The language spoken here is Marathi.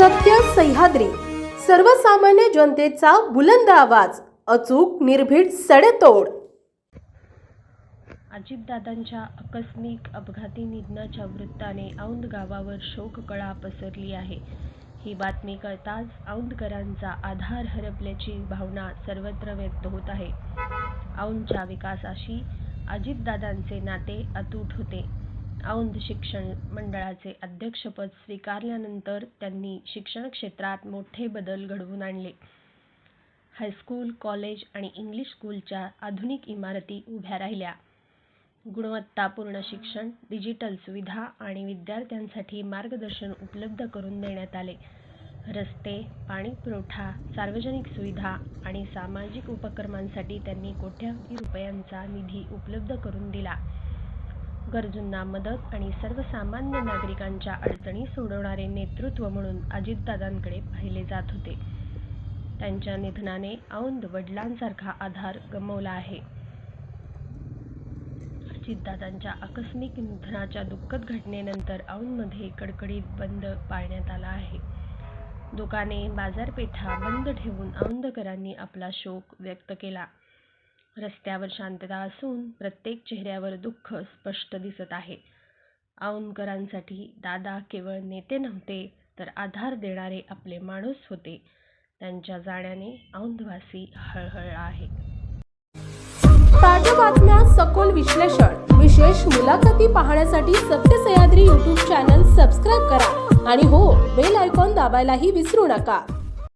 सत्य सह्याद्री. सर्वसामान्य जनतेचा बुलंद आवाज अचूक निर्भीड सडेतोड. अजितदादांच्या आकस्मिक अपघाती निधनाच्या वृत्ताने औंध गावावर शोककळा पसरली आहे. ही बातमी कळताच औंधकरांचा आधार हरपल्याची भावना सर्वत्र व्यक्त होत आहे. औंधच्या विकासाशी अजितदादांचे नाते अतूट होते. औंध शिक्षण मंडळाचे अध्यक्षपद स्वीकारल्यानंतर त्यांनी शिक्षण क्षेत्रात मोठे बदल घडवून आणले. हायस्कूल कॉलेज आणि इंग्लिश स्कूलच्या आधुनिक इमारती उभ्या राहिल्या. गुणवत्तापूर्ण शिक्षण डिजिटल सुविधा आणि विद्यार्थ्यांसाठी मार्गदर्शन उपलब्ध करून देण्यात आले. रस्ते पाणी पुरवठा सार्वजनिक सुविधा आणि सामाजिक उपक्रमांसाठी त्यांनी कोट्यवधी रुपयांचा निधी उपलब्ध करून दिला. गरजूंना मदत आणि सर्वसामान्य नागरिकांच्या अडचणी सोडवणारे नेतृत्व म्हणून अजितदादांकडे पाहिले जात होते. त्यांच्या निधनाने औंध वडिलांसारखा आधार गमावला आहे. अजितदादांच्या आकस्मिक निधनाच्या दुःखद घटनेनंतर औंधमध्ये कडकडीत बंद पाळण्यात आला आहे. दुकाने बाजारपेठा बंद ठेवून औंधकरांनी आपला शोक व्यक्त केला. रस्त्यावर शांतता असून प्रत्येक चेहऱ्यावर दुःख स्पष्ट दिसत आहे. औंधकरांसाठी दादा केवळ नेते नव्हते तर आधार देणारे आपले माणूस होते. त्यांच्या जाण्याने औंधवासी हळहळला आहे. ताज्या बातम्या सखोल विश्लेषण विशेष मुलाखती पाहण्यासाठी सत्य सह्याद्री यूट्यूब चॅनल सबस्क्राईब करा. आणि हो बेल आयकॉन दाबायलाही विसरू नका.